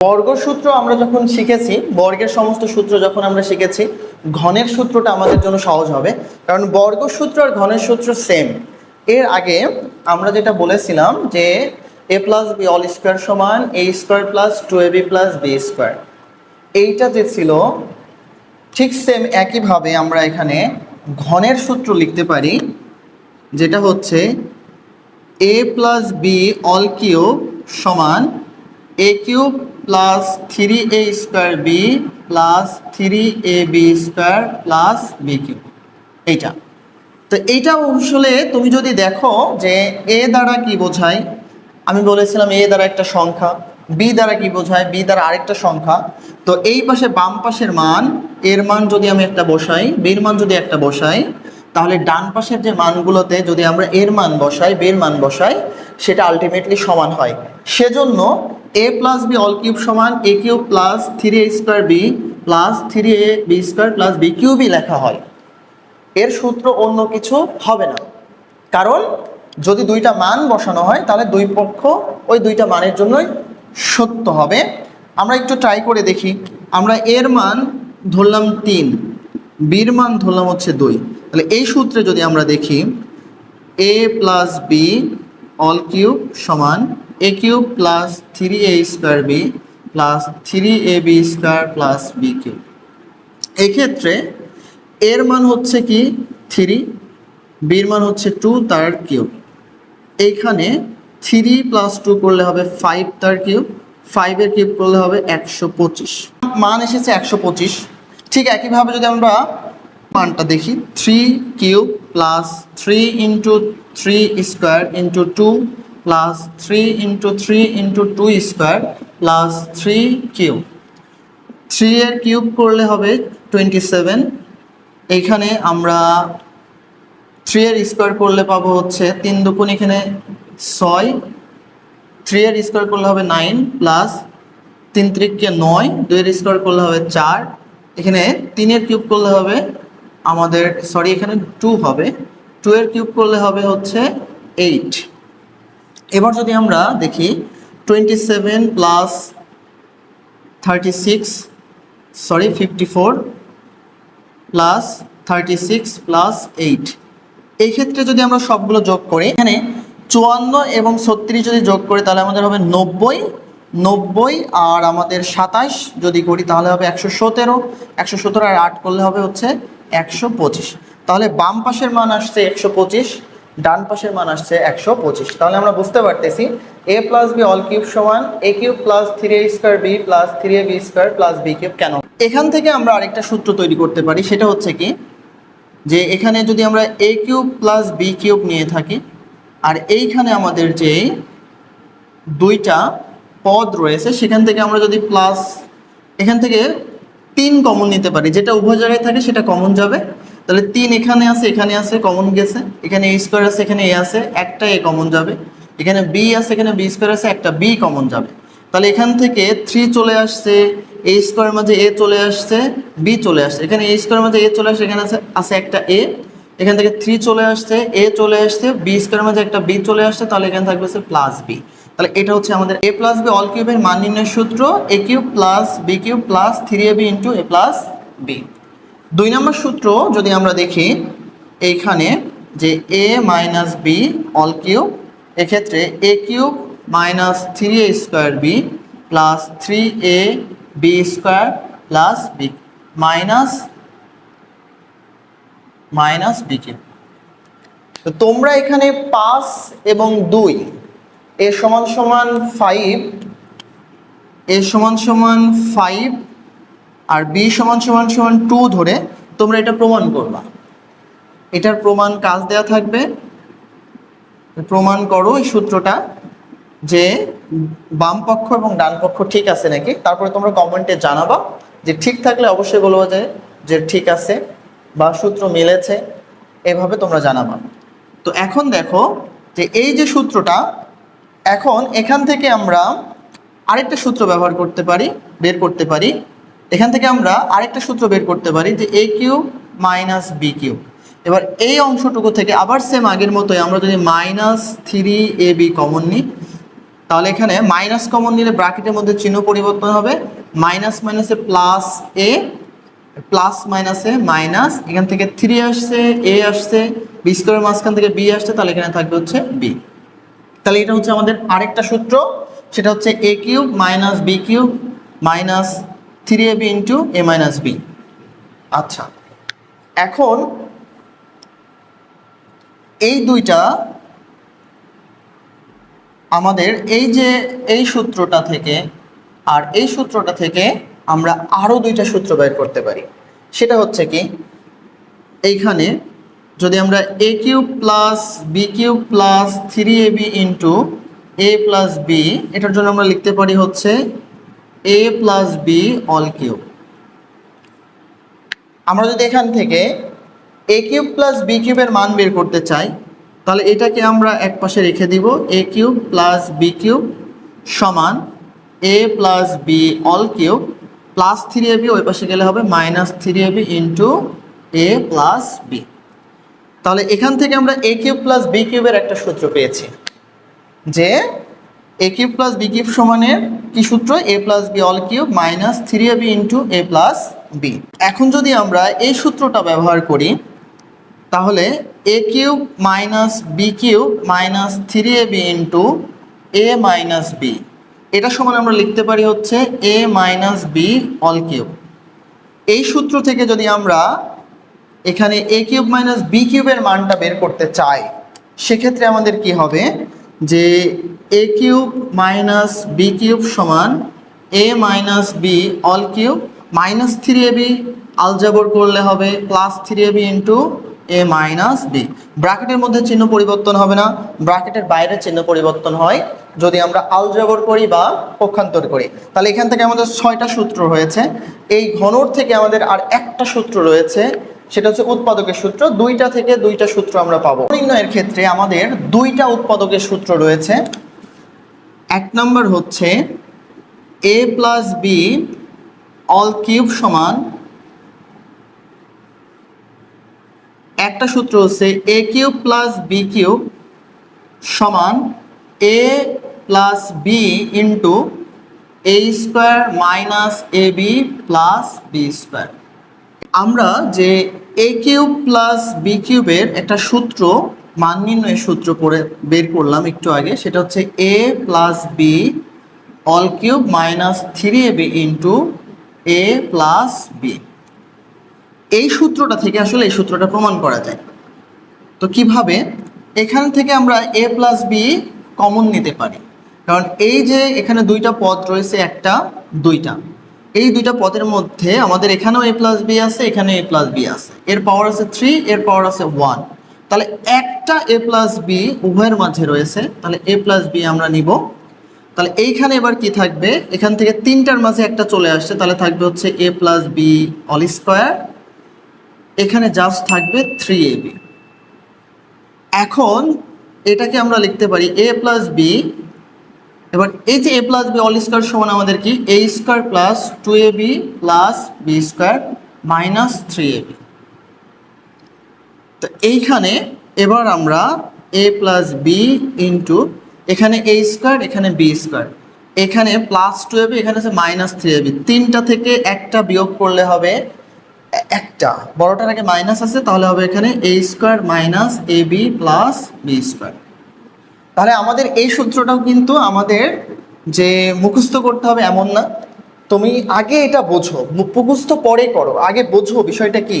বর্গসূত্র আমরা যখন শিখেছি, বর্গের সমস্ত সূত্র যখন আমরা শিখেছি, ঘনের সূত্রটা আমাদের জন্য সহজ হবে। কারণ বর্গসূত্র আর ঘনের সূত্র সেম এর আগে আমরা যেটা বলেছিলাম যে A plus B all square সমান A square plus two A B plus B square এইটা যে ছিল, ঠিক সেম একইভাবে আমরা এখানে ঘনের সূত্র লিখতে পারি, যেটা হচ্ছে A plus B all cube সমান A cube plus three A square B plus three A B square plus B cube এইটা। তো এইটা আসলে তুমি যদি দেখো যে এ দ্বারা কি বোঝায়, আমি বলেছিলাম এ দ্বারা একটা সংখ্যা বি দ্বারা কি বোঝায় বি দ্বারা আরেকটা সংখ্যা, তো এই পাশে বাম পাশের মান, এর মান যদি আমি একটা বসাই বির মান যদি একটা বসাই, তাহলে ডান পাশের যে মানগুলোতে যদি আমরা এর মান বসাই বের মান বসাই, সেটা আলটিমেটলি সমান হয়। সেজন্য A plus B all cube সমান A cube plus three A square B plus three A B square plus B কিউবই লেখা হয়। এর সূত্র অন্য কিছু হবে না। কারণ যদি দুইটা মান বসানো হয়, তাহলে দুই পক্ষ ওই দুইটা মানের জন্যই সত্য হবে। আমরা একটু ট্রাই করে দেখি। আমরা এর মান ধরলাম তিন বির মান ধরলাম হচ্ছে দুই। তাহলে এই সূত্রে যদি আমরা দেখি A plus B all cube সমান A cube plus three A square B plus three A B square plus B cube এক্ষেত্রে এর মান হচ্ছে কি থ্রি বির মান হচ্ছে টু তার কিউব এইখানে থ্রি প্লাস টু করলে হবে ফাইভ তার কিউব ফাইভের কিউব করলে হবে একশো পঁচিশ। মান এসেছে একশো পঁচিশ। ঠিক একইভাবে যদি আমরা মানটা দেখি three cube plus three into three square into two plus three into three into two square plus three cube three এর কিউব করলে হবে টোয়েন্টি সেভেন এইখানে আমরা থ্রি এর স্কোয়ার করলে পাবো হচ্ছে তিন দুগুণ এখানে ছয়। থ্রি এর স্কোয়ার করলে হবে নাইন প্লাস তিন ত্রিককে নয়। দুইয়ের স্কোয়ার করলে হবে চার। এখানে তিনের কিউব করলে হবে আমাদের সরি এখানে টু হবে। টু এর কিউব করলে হবে হচ্ছে এইট এবার যদি আমরা দেখি twenty seven plus thirty six sorry fifty four plus thirty six plus eight এই ক্ষেত্রে যদি আমরা সবগুলো যোগ করি, এখানে চুয়ান্ন এবং ছত্রিশ যদি যোগ করি, তাহলে আমাদের হবে নব্বই নব্বই আর আমাদের সাতাশ যদি করি, তাহলে হবে একশো সতেরো একশো সতেরো আর আট করলে হবে হচ্ছে একশো পঁচিশ। তাহলে বাম পাশের মান আসছে একশো পঁচিশ ডান পাশের মান আসছে একশো পঁচিশ। তাহলে আমরা বুঝতে পারতেছি A plus B all cube সমান A cube plus three A square B plus three A B square plus B cube কেন? এখান থেকে আমরা আরেকটা সূত্র তৈরি করতে পারি, সেটা হচ্ছে কি? যে এখানে যদি আমরা A cube plus B cube নিয়ে থাকি, আর এইখানে আমাদের যে দুইটা পদ রয়েছে, সেখান থেকে আমরা যদি প্লাস এখান থেকে তিন কমন নিতে পারি, যেটা উভয় জায়গায় থাকে সেটা কমন যাবে। তাহলে তিন এখানে আছে এখানে আছে কমন গেছে। এখানে এ স্কোয়ার আছে, এখানে এ আছে একটা এ কমন যাবে। এখানে বি আছে, এখানে বি স্কোয়ার আছে, একটা বি কমন যাবে। তাহলে এখান থেকে থ্রি চলে আসছে এ স্কোয়ারের মাঝে এ চলে আসছে বি চলে আসছে। এখানে এ স্কোয়ারের মাঝে এ চলে আসছে, এখানে আছে আছে একটা এ এখান থেকে থ্রি চলে আসছে এ চলে আসছে বি স্কোয়ারের মাঝে একটা বি চলে আসছে, তাহলে এখানে থাকবে হচ্ছে প্লাস বি তাহলে এটা হচ্ছে আমাদের এ প্লাস বি অল কিউবের মান নির্ণয়ের সূত্র A cube plus B cube plus three A B into A plus B দুই নম্বর সূত্র যদি আমরা দেখি, এইখানে যে A minus B all cube এক্ষেত্রে A cube minus three A square B plus three A B square plus B minus minus B cube তো তোমরা এখানে পাঁচ এবং দুই, এ সমান সমান ফাইভ এ সমান সমান ফাইভ আর বি সমান সমান সমান টু ধরে তোমরা এটা প্রমাণ করবা। এটার প্রমাণ কাজ দেয়া থাকবে। প্রমাণ করো এই সূত্রটা যে বাম পক্ষ এবং ডান পক্ষ ঠিক আছে নাকি? তারপরে তোমরা কমেন্টে জানাবা যে ঠিক থাকলে অবশ্যই বলব যে যে ঠিক আছে বা সূত্র মিলেছে, এভাবে তোমরা জানাবা। তো এখন দেখো যে এই যে সূত্রটা, এখন এখান থেকে আমরা আরেকটা সূত্র ব্যবহার করতে পারি, বের করতে পারি। এখান থেকে আমরা আরেকটা সূত্র বের করতে পারি যে A cube minus B cube এবার এই অংশটুকু থেকে আবার সেম আগের মতোই আমরা যদি minus three A B common নিই, তাহলে এখানে মাইনাস কমন নিলে ব্র্যাকেটের মধ্যে চিহ্ন পরিবর্তন হবে। মাইনাস মাইনাসে প্লাস এ প্লাস মাইনাসে মাইনাস এখান থেকে থ্রি আসছে এ আসছে বি স্কোয়ারের মাঝখান থেকে বি আসছে, তাহলে এখানে থাকবে হচ্ছে বি তাহলে এটা হচ্ছে আমাদের আরেকটা সূত্র, সেটা হচ্ছে A cube minus B cube minus three A B into A minus B. আচ্ছা এখন এই দুইটা আমাদের এই যে এই সূত্রটা থেকে আর এই সূত্রটা থেকে আমরা আরও দুইটা সূত্র বের করতে পারি। সেটা হচ্ছে কি, এইখানে যদি আমরা A cube plus B cube plus three A B into A plus B, এটার জন্য আমরা লিখতে পারি হচ্ছে A plus B all cube আমরা যদি এখান থেকে এ কিউব প্লাস বি কিউবের মান বের করতে চাই, তাহলে এটাকে আমরা এক পাশে রেখে দিব A cube plus B cube সমান A plus B all cube plus three A B ওই পাশে গেলে হবে minus three A B into A plus B তাহলে এখান থেকে আমরা এ কিউব প্লাস বি কিউবের একটা সূত্র পেয়েছি, যে A cube plus B cube সমানের কি সূত্র? A plus B all cube minus three A B into A plus B এখন যদি আমরা এই সূত্রটা ব্যবহার করি, তাহলে A cube minus B cube minus three A B into A minus B এটা সমান আমরা লিখতে পারি হচ্ছে A minus B all cube এই সূত্র থেকে যদি আমরা এখানে এ কিউব মাইনাস বি কিউবের মানটা বের করতে চাই, সেক্ষেত্রে আমাদের কি হবে? যে A cube minus B cube সমান A minus B all cube minus three A B আলজাবর করলে হবে plus three A B into A minus B ব্র্যাকেটের মধ্যে চিহ্ন পরিবর্তন হবে না। ব্র্যাকেটের বাইরে চিহ্ন পরিবর্তন হয় যদি আমরা আলজাবর করি বা পক্ষান্তর করি। তাহলে এখান থেকে আমাদের ছয়টা সূত্র হয়েছে এই ঘনর থেকে আমাদের আর একটা সূত্র রয়েছে সেটা হচ্ছে উৎপাদকের সূত্র। দুইটা থেকে দুইটা সূত্র আমরা পাবো। নির্ণয়ের ক্ষেত্রে আমাদের দুইটা উৎপাদকের সূত্র রয়েছে। এক নম্বর হচ্ছে A plus B all cube সমান একটা সূত্র হচ্ছে A cube plus B cube সমান A plus B into A square minus A B plus B square আমরা যে এ কিউব প্লাস বি কিউবের একটা সূত্র মান নির্ণয়ের সূত্র পড়ে বের করলাম একটু আগে, সেটা হচ্ছে A plus B all cube minus three A B into A plus B এই সূত্রটা থেকে আসলে এই সূত্রটা প্রমাণ করা যায়। তো কীভাবে? এখান থেকে আমরা এ প্লাস বি কমন নিতে পারি। কারণ এই যে এখানে দুইটা পদ রয়েছে, একটা, দুইটা। এই দুইটা পদের মধ্যে আমাদের এখানেও এ প্লাস বি আছে এখানে এ প্লাস বি আছে। এর পাওয়ার আছে থ্রি এর পাওয়ার আছে ওয়ান তাহলে একটা এ প্লাস বি উভয়ের মাঝে রয়েছে, তাহলে এ প্লাস বি আমরা নিব। তাহলে এইখানে এবার কি থাকবে? এখান থেকে তিনটার মাঝে একটা চলে আসছে, তাহলে থাকবে হচ্ছে A plus B all square এখানে জাস্ট থাকবে থ্রি এ বি এখন এটাকে আমরা লিখতে পারি এ প্লাস বি এবার এই যে A plus B all square সমান আমাদের কি? A square plus two A B plus B square minus three A B তো এইখানে এবার আমরা এ প্লাস বি ইন্টু এখানে এ স্কোয়ার এখানে বি স্কোয়ার এখানে প্লাস টু এবি এখানে আছে মাইনাস থ্রি এবি তিনটা থেকে একটা বিয়োগ করলে হবে একটা। বড়টার আগে মাইনাস আছে, তাহলে হবে এখানে A square minus A B plus B square তাহলে আমাদের এই সূত্রটাও কিন্তু আমাদের যে মুখস্থ করতে হবে এমন না। তুমি আগে এটা বোঝো মুখস্থ পরে করো, আগে বোঝো বিষয়টা কি?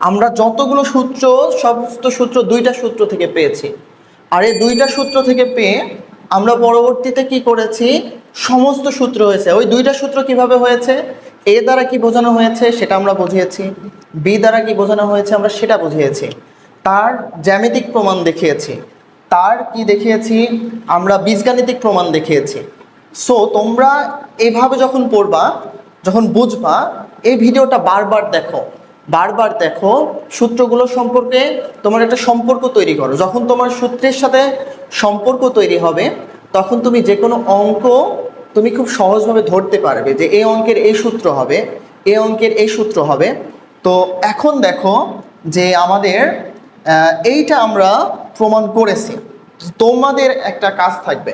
আমরা যতগুলো সূত্র, সমস্ত সূত্র, দুইটা সূত্র থেকে পেয়েছি। আর এই দুইটা সূত্র থেকে পেয়ে আমরা পরবর্তীতে কি করেছি? সমস্ত সূত্র হয়েছে। ওই দুইটা সূত্র কীভাবে হয়েছে? এ দ্বারা কি বোঝানো হয়েছে সেটা আমরা বুঝিয়েছি। বি দ্বারা কি বোঝানো হয়েছে আমরা সেটা বুঝিয়েছি। তার জ্যামিতিক প্রমাণ দেখিয়েছি। তার কি দেখিয়েছি? আমরা বীজগাণিতিক প্রমাণ দেখিয়েছি। সো তোমরা এভাবে যখন পড়বা, যখন বুঝবা, এই ভিডিওটা বারবার দেখো। বারবার দেখো সূত্রগুলো সম্পর্কে তোমার একটা সম্পর্ক তৈরি করো। যখন তোমার সূত্রের সাথে সম্পর্ক তৈরি হবে, তখন তুমি যে কোনো অঙ্ক তুমি খুব সহজভাবে ধরতে পারবে যে এই অঙ্কের এই সূত্র হবে এই অঙ্কের এই সূত্র হবে। তো এখন দেখো যে আমাদের এইটা আমরা প্রমাণ করেছে তোমাদের একটা কাজ থাকবে।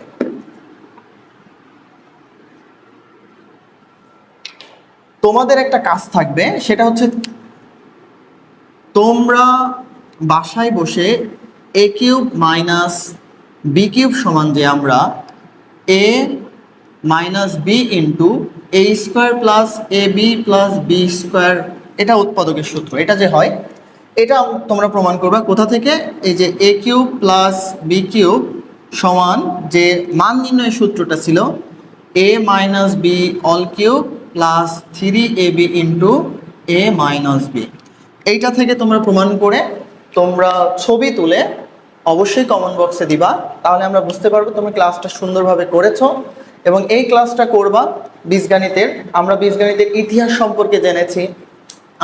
তোমাদের একটা কাজ থাকবে, সেটা হচ্ছে তোমরা বাসায় বসে A cube minus B cube সমান যে আমরা A minus B into A square plus A B plus B square, এটা উৎপাদকের সূত্র, এটা যে হয় এটা তোমরা প্রমাণ করবে কোথা থেকে? এই যে A cube plus B cube সমান যে মান নির্ণয়ের সূত্রটা ছিল A minus B all cube plus three A B into A minus B এইটা থেকে তোমরা প্রমাণ করে তোমরা ছবি তুলে অবশ্যই কমেন্ট বক্সে দিবা, তাহলে আমরা বুঝতে পারব তুমি ক্লাসটা সুন্দরভাবে করেছ এবং এই ক্লাসটা করবা বীজগণিতের। আমরা বীজগণিতের ইতিহাস সম্পর্কে জেনেছি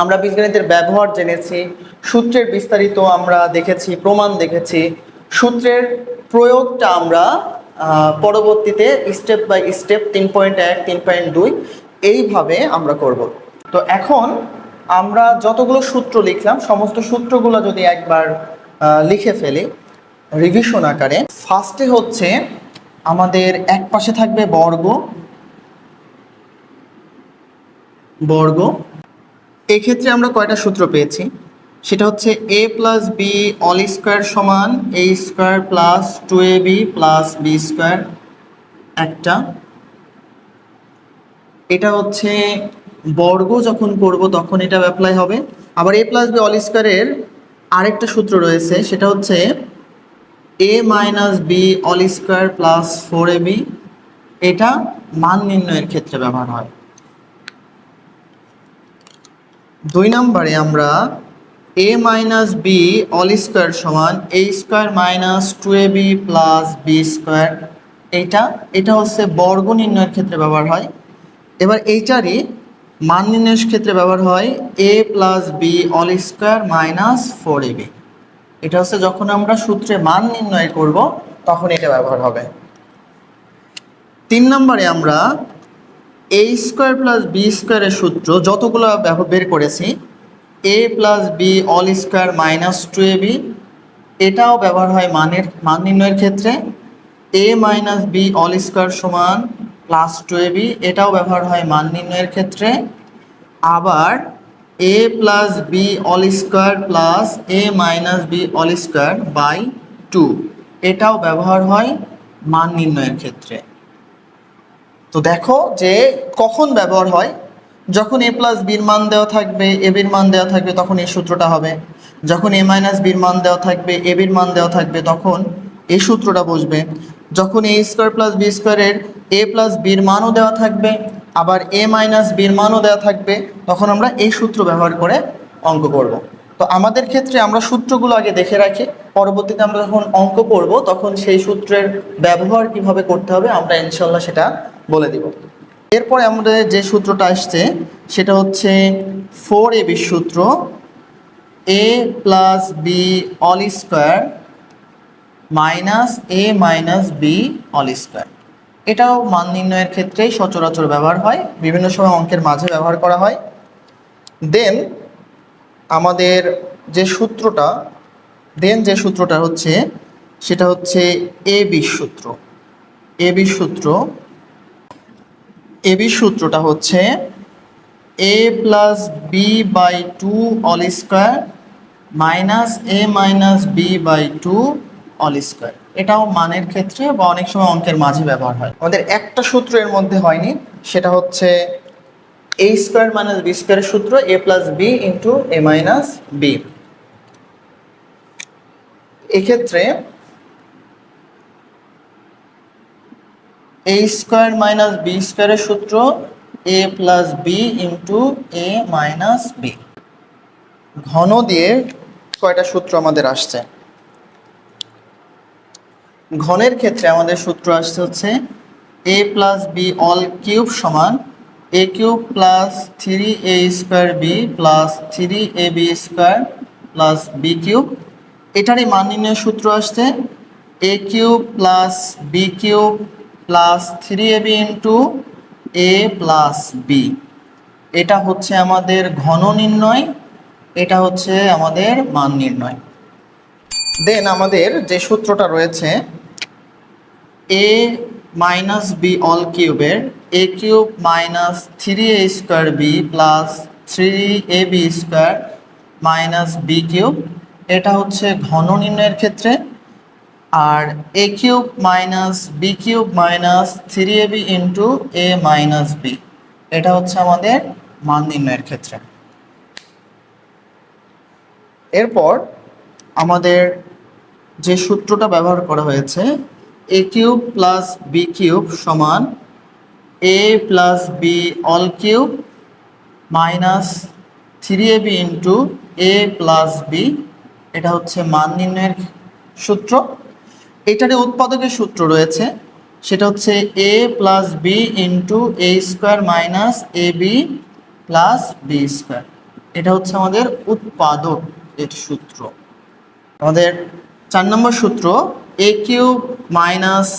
আমরা বীজগণিতের ব্যবহার জেনেছি, সূত্রের বিস্তারিত আমরা দেখেছি, প্রমাণ দেখেছি। সূত্রের প্রয়োগটা আমরা পরবর্তীতে স্টেপ বাই স্টেপ তিন পয়েন্ট এক, তিন পয়েন্ট দুই এইভাবে আমরা করব। তো এখন আমরা যতগুলো সূত্র লিখলাম, সমস্ত সূত্রগুলো যদি একবার লিখে ফেলি রিভিশন আকারে ফার্স্টে হচ্ছে আমাদের এক পাশে থাকবে বর্গ বর্গ এক্ষেত্রে আমরা কয়টা সূত্র পেয়েছি? সেটা হচ্ছে A plus B all square সমান A square plus two A B plus B square একটা। এটা হচ্ছে বর্গ যখন করব তখন এটা অ্যাপ্লাই হবে। আবার এ প্লাস বি অল স্কোয়ারের আরেকটা সূত্র রয়েছে, সেটা হচ্ছে A minus B all square plus four A B এটা মান নির্ণয়ের ক্ষেত্রে ব্যবহার হয়। দুই নম্বরে আমরা A minus B all square সমান A square minus two A B plus B square এইটা, এটা হচ্ছে বর্গ নির্ণয়ের ক্ষেত্রে ব্যবহার হয়। এবার এইটারই মান নির্ণয়ের ক্ষেত্রে ব্যবহার হয় A plus B all square minus four A B এটা হচ্ছে যখন আমরা সূত্রে মান নির্ণয় করব, তখন এটা ব্যবহার হবে। তিন নম্বরে আমরা এ স্কোয়ার প্লাস বি স্কোয়ারের সূত্র যতগুলো বের করেছি A plus B all square minus two A B এটাও ব্যবহার হয় মানের, মান নির্ণয়ের ক্ষেত্রে। A minus B all square সমান প্লাস টু এ বি এটাও ব্যবহার হয় মান নির্ণয়ের ক্ষেত্রে। আবার A plus B all square plus A minus B all square by two এটাও ব্যবহার হয় মান নির্ণয়ের ক্ষেত্রে। তো দেখো যে কখন ব্যবহার হয়? যখন এ প্লাস বির মান দেওয়া থাকবে এ বির মান দেওয়া থাকবে, তখন এই সূত্রটা হবে। যখন এ মাইনাস বির মান দেওয়া থাকবে এ বির মান দেওয়া থাকবে, তখন এই সূত্রটা বসবে। যখন এ স্কোয়ার প্লাস বি স্কোয়ারের এ প্লাস বির মানও দেওয়া থাকবে, আবার এ মাইনাস বির মানও দেওয়া থাকবে, তখন আমরা এই সূত্র ব্যবহার করে অঙ্ক করব। তো আমাদের ক্ষেত্রে আমরা সূত্রগুলো আগে দেখে রাখি, পরবর্তীতে আমরা যখন অঙ্ক করব, তখন সেই সূত্রের ব্যবহার কীভাবে করতে হবে, আমরা ইনশাল্লাহ সেটা বলে দিব। এরপরে আমাদের যে সূত্রটা আসছে, সেটা হচ্ছে ফোর এ বি সূত্র A plus B all square minus A minus B all square এটাও মান নির্ণয়ের ক্ষেত্রেই সচরাচর ব্যবহার হয়, বিভিন্ন সময় অঙ্কের মাঝে ব্যবহার করা হয়। দেন আমাদের যে সূত্রটা দেন যে সূত্রটা হচ্ছে, সেটা হচ্ছে এ বি সূত্র। এ বি সূত্র এ বি সূত্রটা হচ্ছে A plus B by two all square minus A minus B by two all square এটাও মানের ক্ষেত্রে বা অনেক সময় অঙ্কের মাঝে ব্যবহার হয়। আমাদের একটা সূত্র এর মধ্যে হয়নি, সেটা হচ্ছে এ স্কোয়ার মাইনাস বি স্কোয়ারের সূত্র A plus B into A minus B এক্ষেত্রে এ স্কোয়ার মাইনাস বি স্কোয়ারের সূত্র A plus B into A minus B ঘন দিয়ে কয়টা সূত্র আমাদের আসছে? ঘনের ক্ষেত্রে আমাদের সূত্র আসছে হচ্ছে A plus B all cube সমান A cube plus three A square B plus three A B square plus B cube এটারই মান নির্ণয়ের সূত্র আসছে A cube plus B cube plus three A B into A plus B এটা হচ্ছে আমাদের ঘন নির্ণয়, এটা হচ্ছে আমাদের মান নির্ণয়। দেন আমাদের যে সূত্রটা রয়েছে এ মাইনাস বি অল কিউবের A cube minus three A square B plus three A B square minus B cube এটা হচ্ছে ঘন নির্ণয়ের ক্ষেত্রে। আর A cube minus B cube minus three A B into A minus B এটা হচ্ছে আমাদের মান নির্ণয়ের ক্ষেত্রে। এরপর আমাদের যে সূত্রটা ব্যবহার করা হয়েছে A cube plus B cube সমান A plus B all cube minus three A B into A plus B এটা হচ্ছে মান নির্ণয়ের সূত্র। এটারে উৎপাদকের সূত্র রয়েছে। সেটা হচ্ছে A plus B into A square minus A B plus B square এটা হচ্ছে আমাদের উৎপাদক এর সূত্র। আমাদের চার নম্বর সূত্র A cube minus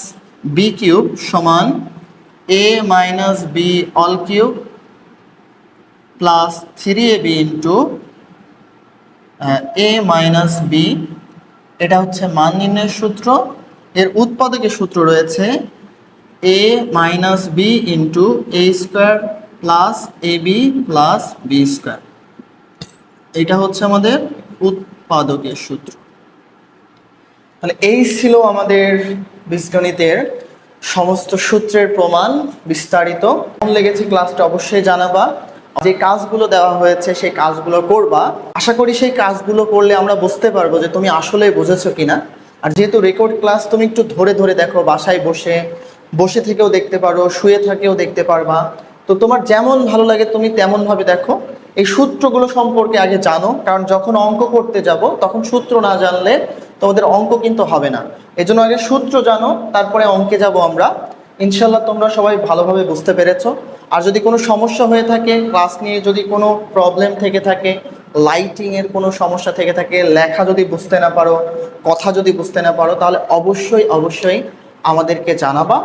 B cube সমান A minus B all cube plus three A B into A minus B এটা হচ্ছে মান নির্ণয়ের সূত্র। এর উৎপাদকের সূত্র রয়েছে A minus B into A square plus A B plus B square এটা হচ্ছে আমাদের উৎপাদকের সূত্র। তাহলে এই ছিল আমাদের বীজগণিতের সমস্ত সূত্রের প্রমাণ বিস্তারিত। কেমন লেগেছে ক্লাসটা অবশ্যই জানাবা। যে কাজগুলো দেওয়া হয়েছে, সেই কাজগুলো করবা। আশা করি সেই কাজগুলো করলে আমরা বুঝতে পারব যে তুমি আসলে বুঝেছ কিনা। আর যেহেতু রেকর্ড ক্লাস তুমি একটু ধরে ধরে দেখো, বাসায় বসে বসে থেকেও দেখতে পারো, শুয়ে থাকেও দেখতে পারবা। তো তোমার যেমন ভালো লাগে, তুমি তেমন ভাবে দেখো। এই সূত্রগুলো সম্পর্কে আগে জানো, কারণ যখন অঙ্ক করতে যাব, তখন সূত্র না জানলে তোমাদের অঙ্ক কিন্তু হবে না। এজন্য আগে সূত্র জানো, তারপরে অঙ্কে যাব আমরা। ইনশাল্লাহ তোমরা সবাই ভালোভাবে বুঝতে পেরেছ। আর যদি কোনো সমস্যা হয়ে থাকে ক্লাস নিয়ে যদি কোনো প্রবলেম থেকে থাকে লাইটিং এর কোনো সমস্যা থেকে থাকে, লেখা যদি বুঝতে না পারো, কথা যদি বুঝতে না পারো, তাহলে অবশ্যই অবশ্যই আমাদেরকে জানাবা।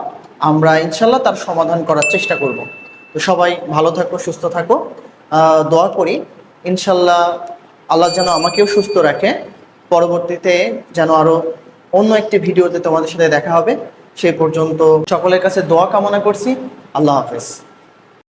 আমরা ইনশাল্লাহ তার সমাধান করার চেষ্টা করব। তো সবাই ভালো থাকো, সুস্থ থাকো। দোয়া করি ইনশাল্লাহ আল্লাহ যেন আমাকেও সুস্থ রাখে। পরবর্তীতে যেন আরও অন্য একটি ভিডিওতে তোমাদের সাথে দেখা হবে। সেই পর্যন্ত সকলের কাছে দোয়া কামনা করছি। আল্লাহ হাফেজ।